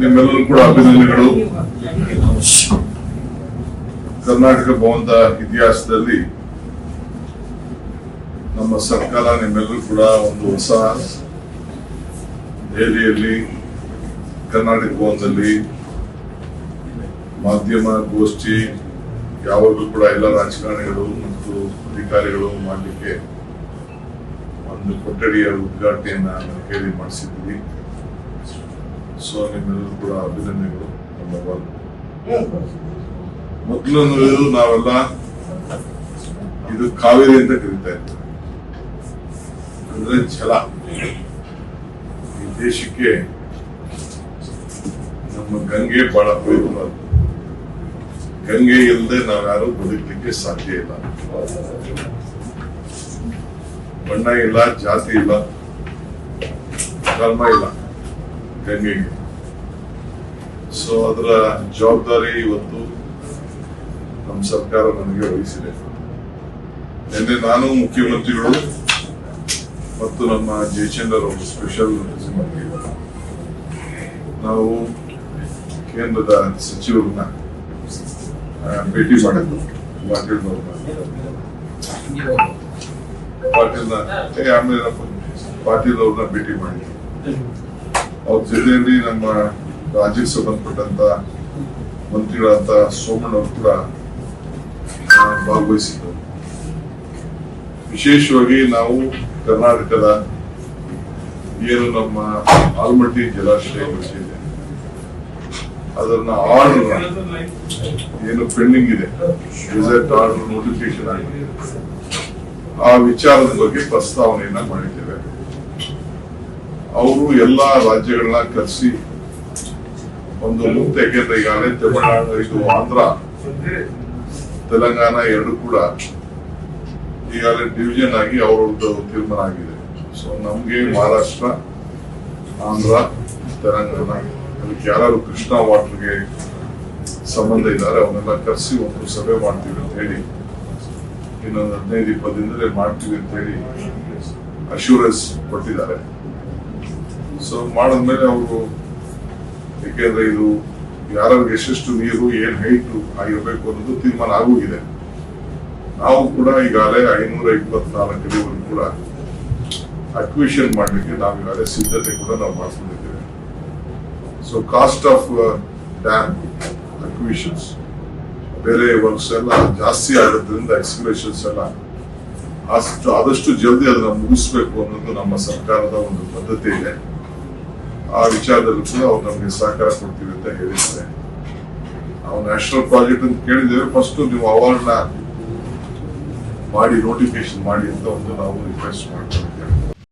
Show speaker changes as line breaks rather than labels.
ನಿಮ್ಮೆಲ್ಲರೂ ಕೂಡ ಅಭಿನಂದನೆಗಳು. ಕರ್ನಾಟಕ ಭವನದ ಇತಿಹಾಸದಲ್ಲಿ ನಮ್ಮ ಸರ್ಕಾರ ನಿಮ್ಮೆಲ್ಲರೂ ಕೂಡ ಒಂದು ಹೊಸ ದೆಹಲಿಯಲ್ಲಿ, ಕರ್ನಾಟಕ ಭವನದಲ್ಲಿ ಮಾಧ್ಯಮ ಗೋಷ್ಠಿ, ಯಾವಾಗಲೂ ಕೂಡ ಎಲ್ಲ ರಾಜಕಾರಣಿಗಳು ಮತ್ತು ಅಧಿಕಾರಿಗಳು ಮಾಡಲಿಕ್ಕೆ ಒಂದು ಕೊಠಡಿಯ ಉದ್ಘಾಟನೆಯನ್ನು ಕೇಳಿ ಮಾಡಿಸಿದ್ವಿ. ಸೊ ನಿಮ್ಮೆಲ್ಲರೂ ಕೂಡ ಅಭಿನಂದನೆಗಳು ನಂಬರ್ ನಾವೆಲ್ಲ ಇದು ಕಾವೇರಿ ಅಂತ ಕರೀತಾ ಇದ್ವಿ ಅಂದ್ರೆ ಜಲ ಈ ದೇಶಕ್ಕೆ ನಮ್ಮ ಗಂಗೆ ಬಹಳ ಪವಿತ್ರವಾದ ಗಂಗೆ ಇಲ್ಲದೆ ನಾವ್ಯಾರು ಬದುಕಲಿಕ್ಕೆ ಸಾಧ್ಯ ಇಲ್ಲ. ಬಣ್ಣ ಇಲ್ಲ ಜಾತಿ ಇಲ್ಲ ಧರ್ಮ ಇಲ್ಲ. ಗಂಗೆಗೆ ಸೊ ಅದರ ಜವಾಬ್ದಾರಿ ಇವತ್ತು ನಮ್ಮ ಸರ್ಕಾರ ನನಗೆ ವಹಿಸಿದೆ. ನಿನ್ನೆ ನಾನು ಮುಖ್ಯಮಂತ್ರಿಗಳು ಮತ್ತು ನಮ್ಮ ಜಯಚಂದ್ರ ಅವರು ಸ್ಪೆಷಲ್ ನಾವು ಕೇಂದ್ರದ ಸಚಿವರನ್ನ ಭೇಟಿ ಮಾಡಿದ್ದು ಪಾಟೀಲ್ ಪಾಟೀಲ್ನ ಪಾಟೀಲ್ ಅವ್ರನ್ನ ಭೇಟಿ ಮಾಡಿದ್ವಿ ಅವ್ರ ಜೊತೆಯಲ್ಲಿ ನಮ್ಮ ರಾಜ್ಯಕ್ಕೆ ಸಂಬಂಧಪಟ್ಟಂತ ಮಂತ್ರಿಗಳಾದ ಸೋಮಣ್ಣ ಅವರು ಕೂಡ ಭಾಗವಹಿಸಿದ್ರು ವಿಶೇಷವಾಗಿ ನಾವು ಕರ್ನಾಟಕದ ಏನು ನಮ್ಮ ಆಲ್ಮಟ್ಟಿ ಜಲಾಶಯ ಇದೆ. ಅದನ್ನ ಆರ್ಡರ್ ಏನು ಪೆಂಡಿಂಗ್ ಇದೆ. ರಿಸಲ್ಟ್ ಆರ್ಡರ್ ನೋಟಿಫಿಕೇಶನ್ ಆಗಿದೆ. ಆ ವಿಚಾರದ ಬಗ್ಗೆ ಪ್ರಸ್ತಾವನೆಯನ್ನ ಮಾಡಿದ್ದೇವೆ. ಅವರು ಎಲ್ಲ ರಾಜ್ಯಗಳನ್ನ ಕರೆಸಿ ಒಂದು ಮುಕ್ತ ಯಾಕೆಂದ್ರೆ ಈಗಾಗಲೇ ತಮಿಳುನಾಡು ಇದು ಆಂಧ್ರ ತೆಲಂಗಾಣ ಎರಡು ಕೂಡ ಈಗಾಗಲೇ ಡಿವಿಷನ್ ಆಗಿ ಅವರದ್ದು ತೀರ್ಮಾನ ಆಗಿದೆ. ಸೊ ನಮ್ಗೆ ಮಹಾರಾಷ್ಟ್ರ, ಆಂಧ್ರ, ತೆಲಂಗಾಣ, ಅದಕ್ಕೆ ಯಾರು ಕೃಷ್ಣ ವಾಟರ್ಗೆ ಸಂಬಂಧ ಇದ್ದಾರೆ, ಅವನ್ನೆಲ್ಲ ಕರೆಸಿ ಒಂದು ಸಭೆ ಮಾಡ್ತೀವಿ ಅಂತ ಹೇಳಿ, ಇನ್ನೊಂದು ಹದಿನೈದು, ಇಪ್ಪತ್ತು ದಿನದಲ್ಲಿ ಮಾಡ್ತೀವಿ ಅಂತ ಹೇಳಿ ಅಶ್ಯೂರೆನ್ಸ್ ಕೊಟ್ಟಿದ್ದಾರೆ. ಸೊ ಮಾಡಿದ್ಮೇಲೆ ಅವರು ಯಾಕೆಂದ್ರೆ ಇದು ಯಾರಿಗೆ ಎಷ್ಟೆಷ್ಟು ನೀರು, ಏನ್ ಹೈಟ್ ಆಗಿರ್ಬೇಕು ಅನ್ನೋದು ತೀರ್ಮಾನ ಆಗೋಗಿದೆ. ನಾವು ಕೂಡ ಈಗಾಗಲೇ ಐನೂರ ಇಪ್ಪತ್ನಾಲ್ಕು ಕೂಡ ಅಕ್ವಿಷನ್ ಮಾಡಲಿಕ್ಕೆ ನಾವು ಈಗಾಗಲೇ ಸಿದ್ಧತೆ ಕೂಡ ನಾವು ಮಾಡ್ಕೊಂಡಿದ್ದೇವೆ. So cost of dam acquisitions ಬೇರೆ ವರ್ಕ್ಸ್ ಎಲ್ಲ ಜಾಸ್ತಿ ಆಗೋದ್ರಿಂದ ಎಕ್ಸ್ಪ್ಲೇಷನ್ಸ್ ಎಲ್ಲ ಅಷ್ಟು, ಆದಷ್ಟು ಜಲ್ದಿ ಅದನ್ನ ಮುಗಿಸ್ಬೇಕು ಅನ್ನೋದು ನಮ್ಮ ಸರ್ಕಾರದ ಒಂದು ಪದ್ಧತಿ ಇದೆ. ಆ ವಿಚಾರದಲ್ಲೂ ಕೂಡ ಅವ್ರು ನಮಗೆ ಸಹಕಾರ ಕೊಡ್ತೀವಿ ಅಂತ ಹೇಳಿದ್ದಾರೆ. ನಾವು ನ್ಯಾಷನಲ್ ಪ್ರಾಜೆಕ್ಟ್ ಅಂತ ಕೇಳಿದ್ದೇವೆ ಫಸ್ಟ್ ನೀವು ಅವಾರ್ಡ್ನ ಮಾಡಿ ನೋಟಿಫಿಕೇಶನ್ ಮಾಡಿ ಅಂತ ಒಂದು ನಾವು ರಿಕ್ವೆಸ್ಟ್ ಮಾಡ್ಕೊಂಡಿದ್ದೇವೆ